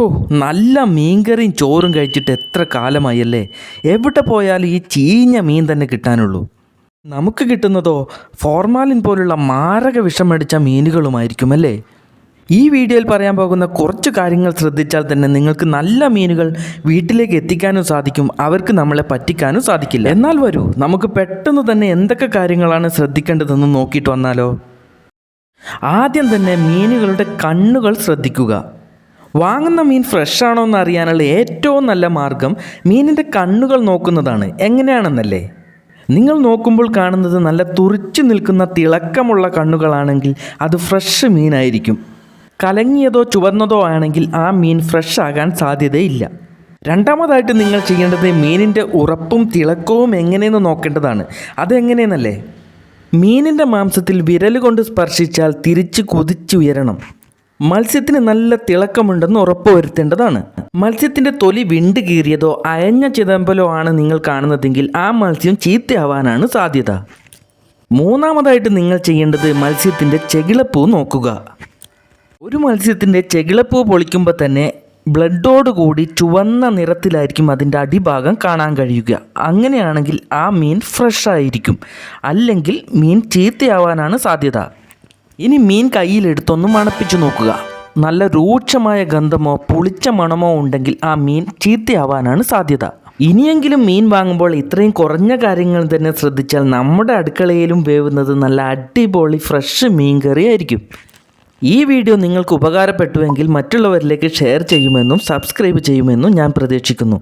ഹോ. നല്ല മീൻകറിയും ചോറും കഴിച്ചിട്ട് എത്ര കാലമായല്ലേ? എവിടെ പോയാലും ഈ ചീഞ്ഞ മീൻ തന്നെ കിട്ടാനുള്ളൂ. നമുക്ക് കിട്ടുന്നതോ ഫോർമാലിൻ പോലുള്ള മാരക വിഷമടിച്ച മീനുകളുമായിരിക്കും അല്ലേ ഈ വീഡിയോയിൽ പറയാൻ പോകുന്ന കുറച്ച് കാര്യങ്ങൾ ശ്രദ്ധിച്ചാൽ തന്നെ നിങ്ങൾക്ക് നല്ല മീനുകൾ വീട്ടിലേക്ക് എത്തിക്കാനും സാധിക്കും അവർക്ക് നമ്മളെ പറ്റിക്കാനും സാധിക്കില്ല. എന്നാൽ വരൂ നമുക്ക് പെട്ടെന്ന് തന്നെ എന്തൊക്കെ കാര്യങ്ങളാണ് ശ്രദ്ധിക്കേണ്ടതെന്ന് നോക്കിയിട്ട് വന്നാലോ? ആദ്യം തന്നെ മീനുകളുടെ കണ്ണുകൾ ശ്രദ്ധിക്കുക. വാങ്ങുന്ന മീൻ ഫ്രഷ് ആണോ എന്ന് അറിയാനുള്ള ഏറ്റവും നല്ല മാർഗം മീനിന്റെ കണ്ണുകൾ നോക്കുന്നതാണ്. എങ്ങനെയാണെന്നല്ലേ? നിങ്ങൾ നോക്കുമ്പോൾ കാണുന്നത് നല്ല തുറിച്ചു നിൽക്കുന്ന തിളക്കമുള്ള കണ്ണുകളാണെങ്കിൽ അത് ഫ്രഷ് മീനായിരിക്കും. കലങ്ങിയതോ ചുവന്നതോ ആണെങ്കിൽ ആ മീൻ ഫ്രഷ് ആകാൻ സാധ്യതയില്ല. രണ്ടാമതായിട്ട് നിങ്ങൾ ചെയ്യേണ്ടത് മീനിന്റെ ഉറപ്പും തിളക്കവും എങ്ങനെയെന്ന് നോക്കേണ്ടതാണ്. അതെങ്ങനെയെന്നല്ലേ? മീനിന്റെ മാംസത്തിൽ വിരൽ കൊണ്ട് സ്പർശിച്ചാൽ തിരിച്ച് കുതിച്ചുയരണം. മത്സ്യത്തിന് നല്ല തിളക്കമുണ്ടെന്ന് ഉറപ്പുവരുത്തേണ്ടതാണ്. മത്സ്യത്തിന്റെ തൊലി വിണ്ട് കീറിയതോ അയഞ്ഞ ചിതമ്പലോ ആണ് നിങ്ങൾ കാണുന്നതെങ്കിൽ ആ മത്സ്യം ചീത്തയാവാനാണ് സാധ്യത. മൂന്നാമതായിട്ട് നിങ്ങൾ ചെയ്യേണ്ടത് മത്സ്യത്തിന്റെ ചെകിളപ്പൂ നോക്കുക. ഒരു മത്സ്യത്തിന്റെ ചെകിളപ്പൂ പൊളിക്കുമ്പോൾ തന്നെ ബ്ലഡോട് കൂടി ചുവന്ന നിറത്തിലായിരിക്കും അതിന്റെ അടിഭാഗം കാണാൻ കഴിയുക. അങ്ങനെയാണെങ്കിൽ ആ മീൻ ഫ്രഷ് ആയിരിക്കും അല്ലെങ്കിൽ മീൻ ചീത്തയാവാനാണ് സാധ്യത. ഇനി മീൻ കയ്യിലെടുത്തൊന്ന് മണപ്പിച്ചു നോക്കുക. നല്ല രൂക്ഷമായ ഗന്ധമോ പുളിച്ച മണമോ ഉണ്ടെങ്കിൽ ആ മീൻ ചീത്തയാവാനാണ് സാധ്യത. ഇനിയെങ്കിലും മീൻ വാങ്ങുമ്പോൾ ഇത്രയും കുറഞ്ഞ കാര്യങ്ങൾ തന്നെ ശ്രദ്ധിച്ചാൽ നമ്മുടെ അടുക്കളയിലും വേവുന്നത് നല്ല അടിപൊളി ഫ്രഷ് മീൻ കറി ആയിരിക്കും. ഈ വീഡിയോ നിങ്ങൾക്ക് ഉപകാരപ്പെട്ടുവെങ്കിൽ മറ്റുള്ളവരിലേക്ക് ഷെയർ ചെയ്യുമെന്നും സബ്സ്ക്രൈബ് ചെയ്യുമെന്നും ഞാൻ പ്രതീക്ഷിക്കുന്നു.